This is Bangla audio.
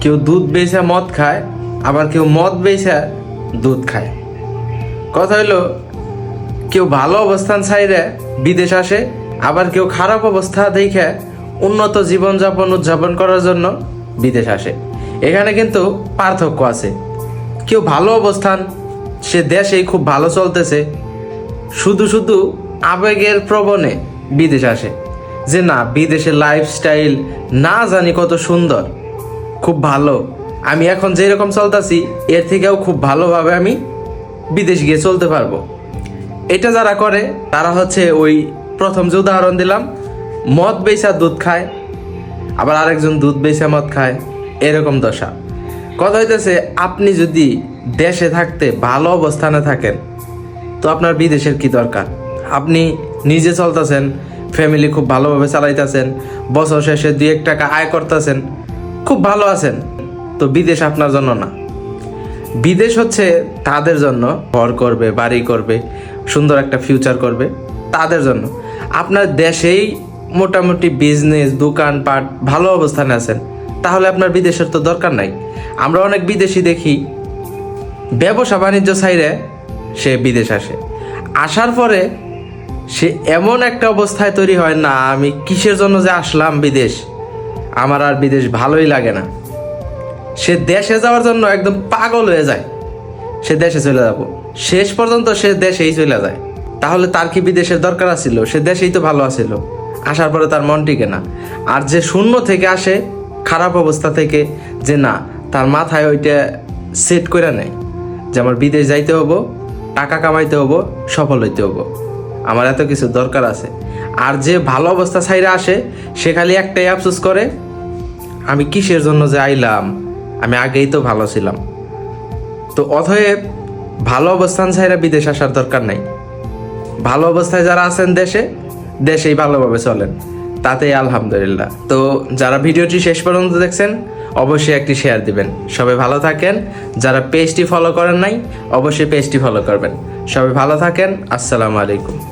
কেউ দুধ বেচা মদ খায়, আবার কেউ মদ বেচা দুধ খায়। কথা হইল, কেউ ভালো অবস্থান ছাইরে বিদেশ আসে, আবার কেউ খারাপ অবস্থা দেখে উন্নত জীবনযাপন উদযাপন করার জন্য বিদেশ আসে। এখানে কিন্তু পার্থক্য আছে। কেউ ভালো অবস্থান, সে দেশেই খুব ভালো চলতেছে, শুধু শুধু আবেগের প্রবণে বিদেশ আসে। যে না, বিদেশের লাইফস্টাইল না জানি কত সুন্দর। খুব ভালো। আমি এখন যেরকম চলতেছি, এর থেকেও খুব ভালোভাবে আমি বিদেশ গিয়ে চলতে পারব। এটা যারা করে, তারা হচ্ছে ওই প্রথম যে উদাহরণ দিলাম, মদ বেচা দুধ খায়, আবার আরেকজন দুধ বেচা মদ খায়, এরকম দশা। কথা হইতেছে, আপনি যদি দেশে থাকতে ভালো অবস্থানে থাকেন, তো আপনার বিদেশের কি দরকার? আপনি নিজে চলতেছেন ফ্যামিলি খুব ভালোভাবে চালাইতেছেন, বছর শেষে দুই এক টাকা আয় করতেছেন খুব ভালো আছেন। তো বিদেশ আপনার জন্য না। বিদেশ হচ্ছে তাদের জন্য। ঘর করবে, বাড়ি করবে, সুন্দর একটা ফিউচার করবে তাদের জন্য। আপনার দেশেই মোটামুটি বিজনেস দোকানপাট ভালো অবস্থানে আছেন। তাহলে আপনার বিদেশের তো দরকার নাই। আমরা অনেক বিদেশি দেখি। ব্যবসা বাণিজ্য ছাইরে সে বিদেশ আসে। আসার পরে সে এমন একটা অবস্থায় তৈরি হয়, না, আমি কিসের জন্য যে আসলাম বিদেশ? আমার আর বিদেশ ভালোই লাগে না। সে দেশে যাওয়ার জন্য একদম পাগল হয়ে যায়। সে দেশে চলে যাব। শেষ পর্যন্ত সে দেশেই চলে যায়। তাহলে তার কি বিদেশের দরকার আছিল? সে দেশেই তো ভালো আছিল। আসার পরে তার মন টিকে না। আর যে শূন্য থেকে আসে, খারাপ অবস্থা থেকে যে না, তার মাথায় ওইটা সেট করে নেয় যে আমার বিদেশ যাইতে হব, টাকা কামাইতে হব, সফল হইতে হব। আমার এত কিছু দরকার আছে। আর যে ভালো অবস্থা ছাইরে আসে, সে খালি একটাই আফসোস করে, আমি কিসের জন্য যে আইলাম? আমি আগেই তো ভালো ছিলাম। তো অতএব ভালো অবস্থান ছাইরা বিদেশ আসার দরকার নাই। ভালো অবস্থায় যারা আছেন দেশে, দেশেই ভালোভাবে চলেন। তাতেই আলহামদুলিল্লাহ। তো যারা ভিডিওটি শেষ পর্যন্ত দেখছেন, অবশ্যই একটি শেয়ার দিবেন। সবাই ভালো থাকেন। যারা পেজটি ফলো করেন নাই, অবশ্যই পেজটি ফলো করবেন। সবাই ভালো থাকেন। আসসালামু আলাইকুম।